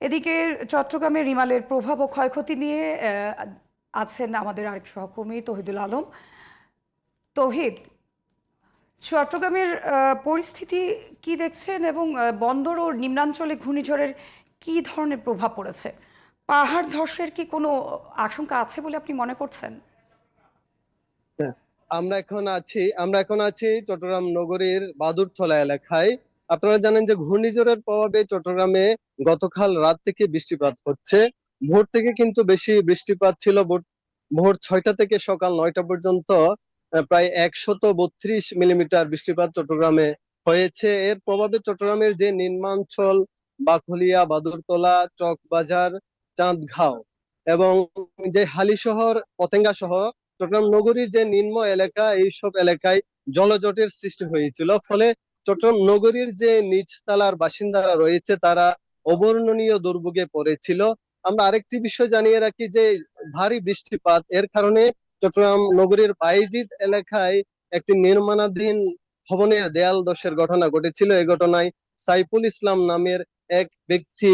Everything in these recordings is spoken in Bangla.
এদিকে চট্টগ্রামের রিমালের প্রভাব ও ক্ষয়ক্ষতি নিয়ে আছেন আমাদের আরেক সহকর্মী তহিদুল আলম। তহিদ চট্টগ্রামের পরিস্থিতি কি দেখছেন এবং বন্দর ও নিম্নাঞ্চলে ঘূর্ণিঝড়ের কি ধরনের প্রভাব পড়েছে? পাহাড় ধসের কি কোনো আশঙ্কা আছে বলে আপনি মনে করছেন? হ্যাঁ, আমরা এখন আছি আমরা এখন আছি চট্টগ্রাম নগরীর বাদুরথলা এলাকায়। আপনারা জানেন যে ঘূর্ণিঝড়ের প্রভাবে চট্টগ্রামে গতকাল রাত থেকে বৃষ্টিপাত হচ্ছে। ভোর থেকে কিন্তু বেশি বৃষ্টিপাত ছিল। ভোর- ছয়টা থেকে সকাল নয়টা পর্যন্ত প্রায় একশত বত্রিশ মিলিমিটার বৃষ্টিপাত চট্টগ্রামে হয়েছে। এর প্রভাবে চট্টগ্রামের যে নিম্নাঞ্চল বাকলিয়া বাদুরতলা, চকবাজার চাঁদঘাও এবং যে হালিশহর, পতেঙ্গা সহ চট্টগ্রাম নগরীর যে নিম্ন এলাকা, এইসব এলাকায় জলজটের সৃষ্টি হয়েছিল। ফলে চট্টগ্রাম নগরীর যে নিচতলার বাসিন্দারা রয়েছে, তারা অবর্ণনীয় দুর্ভোগে পড়েছিল। আমরা আরেকটি বিষয় জানিয়ে রাখি যে, ভারী বৃষ্টিপাত, এর কারণে চট্টগ্রাম নগরীর বাইজিদ এলাকায় একটি নির্মাণাধীন ভবনের দেয়াল দশের ঘটনা ঘটেছিল। এই ঘটনায় সাইফুল ইসলাম নামের এক ব্যক্তি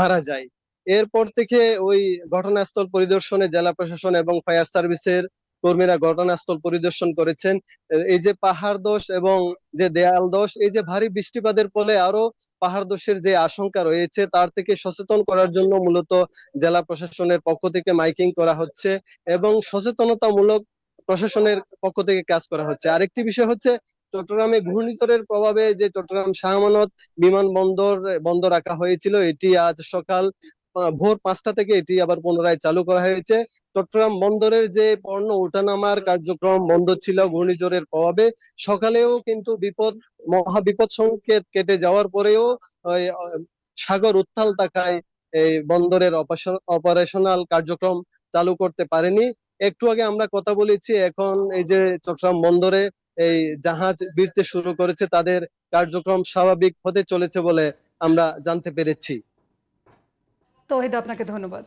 মারা যায়। এরপর থেকে ওই ঘটনাস্থল পরিদর্শনে জেলা প্রশাসন এবং ফায়ার সার্ভিসের কর্মীরা ঘটনাস্থল পরিদর্শন করেছেন। এই যে পাহাড় দোষ এবং যে দেয়াল দোষ, এই যে ভারী বৃষ্টিপাতের ফলে আরও পাহাড় দোষের যে আশঙ্কা রয়েছে, তার থেকে সচেতন করার জন্য মূলত জেলা প্রশাসনের পক্ষ থেকে মাইকিং করা হচ্ছে এবং সচেতনতামূলক প্রশাসনের পক্ষ থেকে কাজ করা হচ্ছে। আরেকটি বিষয় হচ্ছে চট্টগ্রামে ঘূর্ণিঝড়ের প্রভাবে যে চট্টগ্রাম শাহ আমানত বিমানবন্দর বন্ধ রাখা হয়েছিল, এটি আজ সকাল ভোর পাঁচটা থেকে এটি আবার পুনরায় চালু করা হয়েছে। চট্টগ্রাম বন্দরের যে পণ্য ওঠানামার কার্যক্রম বন্ধ ছিল, ঘূর্ণিঝড়ের প্রভাবে। সকালেও কিন্তু বিপদ, মহা বিপদ সংকেত কেটে যাওয়ার পরেও সাগর উত্তাল থাকায় এই বন্দরের অপারেশনাল কার্যক্রম চালু করতে পারেনি। একটু আগে আমরা কথা বলেছি, এখন এই যে চট্টগ্রাম বন্দরে এই জাহাজ ভিড়তে শুরু করেছে, তাদের কার্যক্রম স্বাভাবিক হতে চলেছে বলে আমরা জানতে পেরেছি। তহিদ আপনাকে ধন্যবাদ।